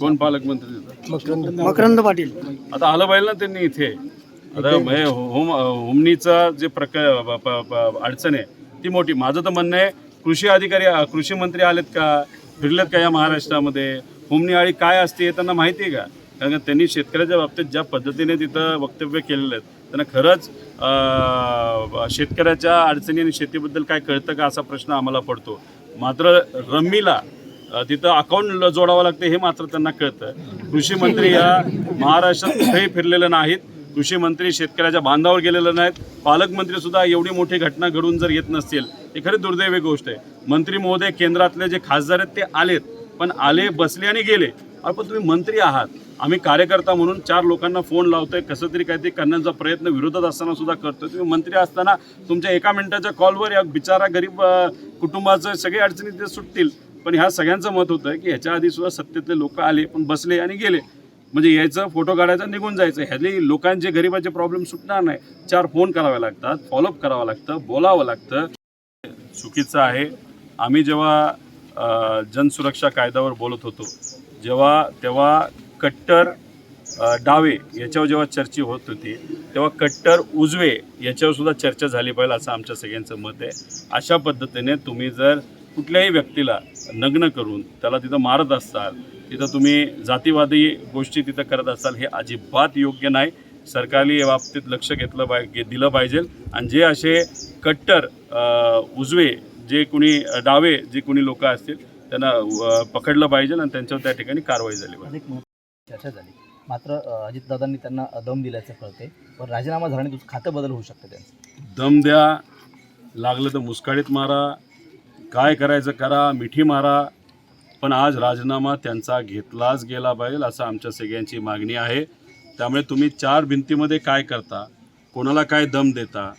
कोण पालकमंत्री? मकरंद पाटील. आता आलं पाहिजे ना त्यांनी इथे. आता म्हणजे होम होमनीचा जे प्रकार प- प- प- अडचण आहे ती मोठी. माझं तर म्हणणं आहे कृषी अधिकारी कृषी मंत्री आलेत का फिरलेत का या महाराष्ट्रामध्ये? होमनी आळी काय असते हे त्यांना माहिती आहे का? कारण का त्यांनी शेतकऱ्याच्या बाबतीत ज्या पद्धतीने तिथं वक्तव्य केलेलं आहेत त्यांना खरंच अं, शेतकऱ्याच्या अडचणी आणि शेतीबद्दल काय कळतं का असा प्रश्न आम्हाला पडतो. मात्र रम्मीला तिथं अकाउंट जोडावं लागतं हे मात्र त्यांना कळतं. कृषी मंत्री या महाराष्ट्रात कुठेही फिरलेले नाहीत. कृषी मंत्री शेतकऱ्याच्या बांधावर गेलेले नाहीत. पालकमंत्री सुद्धा एवढी मोठी घटना घडून जर येत नसतील ही खरी दुर्दैवी गोष्ट आहे. मंत्री महोदय केंद्रातले जे खासदार आहेत ते आलेत. पण आले बसले आणि गेले. पण तुम्ही मंत्री आहात. आम्ही कार्यकर्ता म्हणून चार लोकांना फोन लावतोय. कसं तरी काहीतरी करण्याचा प्रयत्न विरोधात असताना सुद्धा करतोय. तुम्ही मंत्री असताना तुमच्या एका मिनिटाच्या कॉलवर या बिचारा गरीब कुटुंबाचं सगळे अडचणी ते सुटतील. पण ह्या सगळ्यांचं मत होतं की ह्याच्या आधी सुद्धा सत्तेतले लोक आले पण बसले आणि गेले. म्हणजे यायचं फोटो काढायचा निघून जायचं. ह्यातली लोकांचे गरिबाचे प्रॉब्लेम सुटणार नाही. चार फोन करावे लागतात फॉलोअप करावं लागतं बोलावं लागतं. चुकीचं आहे. आम्ही जेव्हा जनसुरक्षा कायद्यावर बोलत होतो जेव्हा तेव्हा कट्टर डावे याच्यावर जेव्हा चर्चा होत होती तेव्हा कट्टर उजवे याच्यावर सुद्धा चर्चा झाली पाहिजे असं आमच्या सगळ्यांचं मत आहे. अशा पद्धतीने तुम्ही जर कुठल्याही व्यक्तीला नग्न करून त्याला तिथं मारत असाल तिथं तुम्ही जातीवादी गोष्टी तिथं करत असाल हे अजिबात योग्य नाही. सरकारने या बाबतीत लक्ष घेतलं पाहिजे दिलं पाहिजे. आणि जे असे कट्टर उजवे जे कुणी डावे जे कुणी लोक असतील त्यांना पकडलं पाहिजे आणि त्यांच्यावर त्या ठिकाणी कारवाई झाली पाहिजे. चर्चा झाली. मात्र अजितदादांनी त्यांना दम दिल्याचं कळते पण राजीनामा झाल्याने तुझं खातं बदल होऊ शकतं त्यांचं. दम द्या लागलं तर मुस्काडीत मारा काय करायचं करा मिठी मारा. पण आज राजीनामा त्यांचा घेतलाच गेला पाहिजे असं आमच्या सगळ्यांची मागणी आहे. त्यामुळे तुम्ही चार भिंतीमध्ये काय करता कोणाला काय दम देता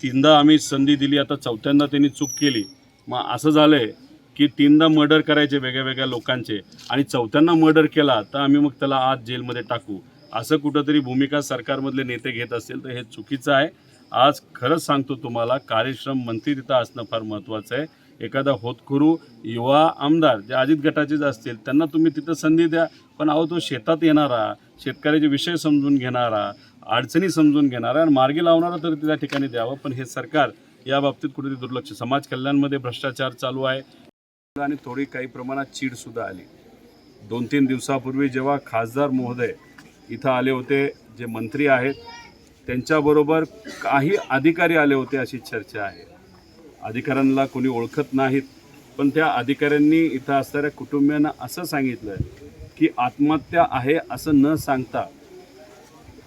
तीनदा आम्ही संधी दिली आता चौथ्यांदा त्यांनी चूक केली. मग असं झालं आहे की तीनदा मर्डर करायचे वेगळ्या वेगळ्या लोकांचे आणि चौथ्यांना मर्डर केला तर आम्ही मग त्याला आज जेलमध्ये टाकू. असं कुठंतरी भूमिका सरकारमधले नेते घेत असतील तर हे चुकीचं आहे. आज खरंच सांगतो तुम्हाला कार्यश्रम मंत्री तिथं असणं फार महत्त्वाचं आहे. एखादा होतखुरू युवा आमदार जे अजित गटाचेच असतील त्यांना तुम्ही तिथं संधी द्या. पण अहो तो शेतात येणारा शेतकऱ्याचे विषय समजून घेणारा अडचणी समजून घेणारा आणि मार्गी लावणारा तर त्या ठिकाणी द्यावं. पण हे सरकार या बाबतीत कुठेतरी दुर्लक्ष. समाज कल्याणमध्ये भ्रष्टाचार चालू आहे. आणि थोडी काही प्रमाणात चीडसुद्धा आली. दोन तीन दिवसापूर्वी जेव्हा खासदार महोदय इथं आले होते जे मंत्री आहेत त्यांच्याबरोबर काही अधिकारी आले होते अशी चर्चा आहे. अधिकाऱ्यांना कोणी ओळखत नाहीत पण त्या अधिकाऱ्यांनी इथं असणाऱ्या कुटुंबियांना असं सांगितलं की आत्महत्या आहे असं न सांगता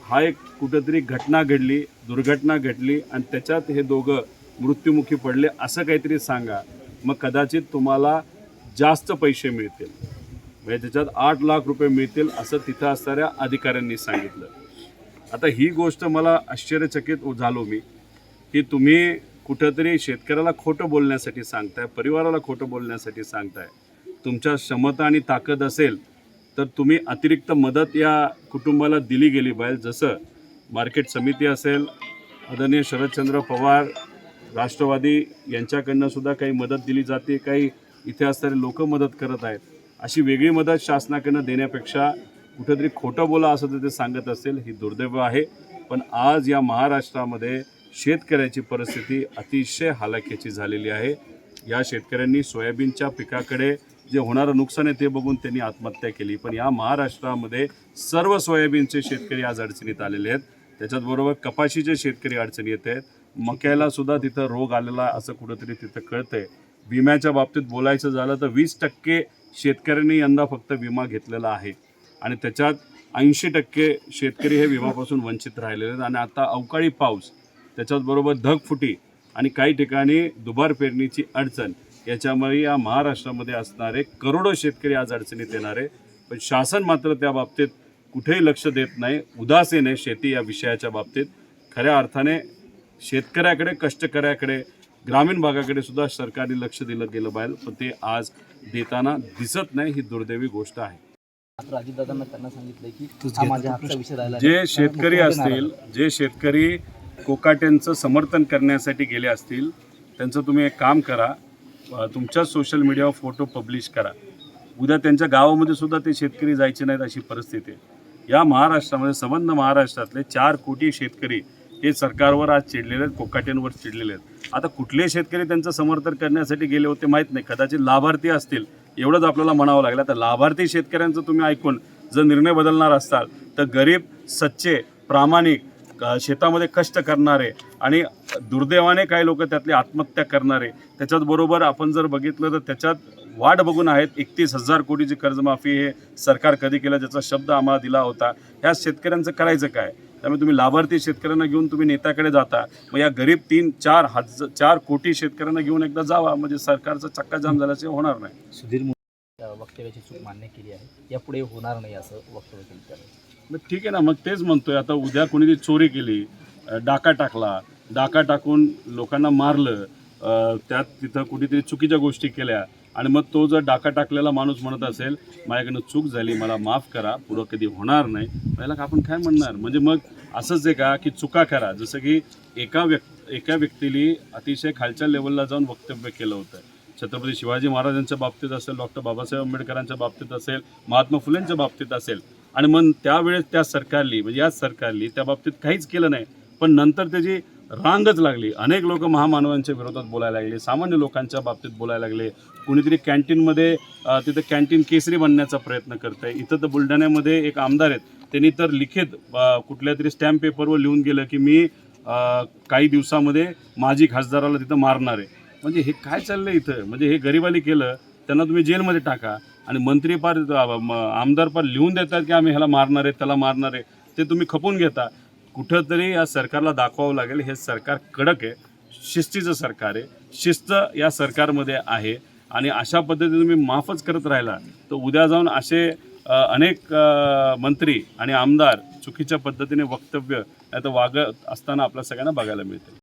हा एक कुठंतरी घटना घडली दुर्घटना घडली आणि त्याच्यात हे दोघं मृत्युमुखी पडले असं काहीतरी सांगा. मग कदाचित तुम्हाला जास्त पैसे मिळतील. म्हणजे त्याच्यात आठ लाख रुपये मिळतील असं तिथं असणाऱ्या अधिकाऱ्यांनी सांगितलं. आता ही गोष्ट मला आश्चर्यचकित झालो मी की तुम्ही कुठंतरी शेतकऱ्याला खोटं बोलण्यासाठी सांगताय परिवाराला खोटं बोलण्यासाठी सांगताय. तुमच्या क्षमता आणि ताकद असेल तर तुम्ही अतिरिक्त मदत या कुटुंबाला दिली गेली पाहिजे. जसं मार्केट समिती असेल आदरणीय शरदचंद्र पवार राष्ट्रवादी यांच्याकडनं सुद्धा काही मदत दिली जाते काही इथे असणारे लोक मदत करत आहेत. अशी वेगळी मदत शासनाकडनं देण्यापेक्षा कुठंतरी खोटं बोला असं तर ते सांगत असेल ही दुर्दैव आहे. पण आज या महाराष्ट्रामध्ये शेतकऱ्याची परिस्थिती अतिशय हालाख्याची झालेली आहे. या शेतकऱ्यांनी सोयाबीनच्या पिकाकडे जे होणारं नुकसान आहे ते बघून त्यांनी आत्महत्या केली. पण या महाराष्ट्रामध्ये सर्व सोयाबीनचे शेतकरी आज अडचणीत आलेले आहेत. त्याच्याचबरोबर कपाशीचे शेतकरी अडचणी येत आहेत. मक्याला सुद्धा तिथं रोग आलेला असं कुठंतरी तिथं कळतंय. विम्याच्या बाबतीत बोलायचं झालं तर वीस टक्के शेतकऱ्यांनी यंदा फक्त विमा घेतलेला आहे. आणि त्याच्यात ऐंशी टक्के शेतकरी हे विमापासून वंचित राहिलेले आहेत. आणि आता अवकाळी पाऊस त्याच्याचबरोबर धगफुटी आणि काही ठिकाणी दुबार पेरणीची अडचण याच्यामुळे या महाराष्ट्रामध्ये असणारे करोडो शेतकरी आज अडचणीत येणारे पण शासन मात्र त्या बाबतीत कुठेही लक्ष देत नाही. उदासीन आहे शेती या विषयाच्या बाबतीत. खऱ्या अर्थाने शेतकऱ्याकडे कष्टकऱ्याकडे ग्रामीण भागाकडे सुद्धा सरकारने लक्ष दिलं गेलं पाहिजे. पण ते आज देताना दिसत नाही ही दुर्दैवी गोष्ट आहे. हा जे. शेतकरी असतील जे शेतकरी कोकाट्यांचं समर्थन करण्यासाठी गेले असतील त्यांचं तुम्ही एक काम करा. अ, तुमच्याच सोशल मीडियावर फोटो पब्लिश करा. उद्या त्यांच्या गावामध्ये सुद्धा ते शेतकरी जायचे नाहीत अशी परिस्थिती आहे. या महाराष्ट्रामध्ये संबंध महाराष्ट्रातले चार कोटी शेतकरी हे सरकारवर आज चिडलेले आहेत कोकाट्यांवर चिडलेले आहेत. आता कुठले शेतकरी त्यांचं समर्थन करण्यासाठी गेले होते माहीत नाही. कदाचित लाभार्थी असतील एवढंच आपल्याला म्हणावं लागलं. आता लाभार्थी शेतकऱ्यांचं तुम्ही ऐकून जर निर्णय बदलणार असाल तर गरीब सच्चे प्रामाणिक शेतामध्ये कष्ट करणारे आणि दुर्दैवाने काही लोक त्यातली आत्महत्या करणारे त्याच्याचबरोबर आपण जर बघितलं तर त्याच्यात वाट बघून आहेत. एकतीस हजार कोटीची कर्जमाफी हे सरकार कधी केलं ज्याचा शब्द आम्हाला दिला होता. ह्या शेतकऱ्यांचं करायचं काय? त्यामुळे तुम्ही लाभार्थी शेतकऱ्यांना घेऊन तुम्ही नेत्याकडे जाता. मग या गरीब तीन चार हजार चार कोटी शेतकऱ्यांना घेऊन एकदा जावा. म्हणजे सरकारचा चक्काजाम झाल्याचे होणार नाही. सुधीर वक्तव्याची चूक मान्य केली आहे. यापुढे होणार नाही असं वक्तव्य केलं मग ठीक आहे ना मग तेच म्हणतोय. आता उद्या कोणीतरी चोरी केली डाका टाकला डाका टाकून लोकांना मारलं त्यात तिथं कुठेतरी चुकीच्या गोष्टी केल्या. आणि मग तो जर डाका टाकलेला माणूस म्हणत असेल माझ्याकडनं चूक झाली मला माफ करा पुढं कधी होणार नाही. पहिला आपण काय म्हणणार? म्हणजे मग असंच आहे का की चुका करा? जसं की एका व्यक् एका व्यक्तीने अतिशय खालच्या लेवलला जाऊन वक्तव्य केलं होतं. छत्रपती शिवाजी महाराजांच्या बाबतीत असेल डॉक्टर बाबासाहेब आंबेडकरांच्या बाबतीत असेल महात्मा फुलेंच्या बाबतीत असेल आणि मग त्यावेळेस त्या सरकारली म्हणजे याच सरकारली त्या बाबतीत काहीच केलं नाही. पण नंतर त्याची रांगच लागली. अनेक लोक महामानवांच्या विरोधात बोलायला लागले. सामान्य लोकांच्या बाबतीत बोलायला लागले. कुणीतरी कॅन्टीनमध्ये तिथं कॅन्टीन केसरी बनण्याचा प्रयत्न करत आहे इथं तर बुलढाण्यामध्ये एक आमदार आहेत. त्यांनी तर लिखित कुठल्या तरी स्टॅम्प पेपरवर लिहून गेलं की मी काही दिवसामध्ये माजी खासदाराला तिथं मारणार आहे. म्हणजे हे काय चाललं आहे इथं? म्हणजे हे गरिबाली केलं त्यांना तुम्ही जेलमध्ये टाका आणि मंत्री पार म- आमदार पार लिहून देतात की आम्ही ह्याला मारणार आहे त्याला मारणार आहे. ते तुम्ही खपून घेता. कुठंतरी या सरकारला दाखवावं लागेल. हे सरकार कडक आहे. शिस्तीचं सरकार आहे. शिस्त या सरकारमध्ये आहे. आणि अशा पद्धतीने तुम्ही माफच करत राहिला तर उद्या जाऊन असे अनेक मंत्री आणि आमदार चुकीच्या पद्धतीने वक्तव्य नाही तर वागत असताना आपल्या सगळ्यांना बघायला मिळते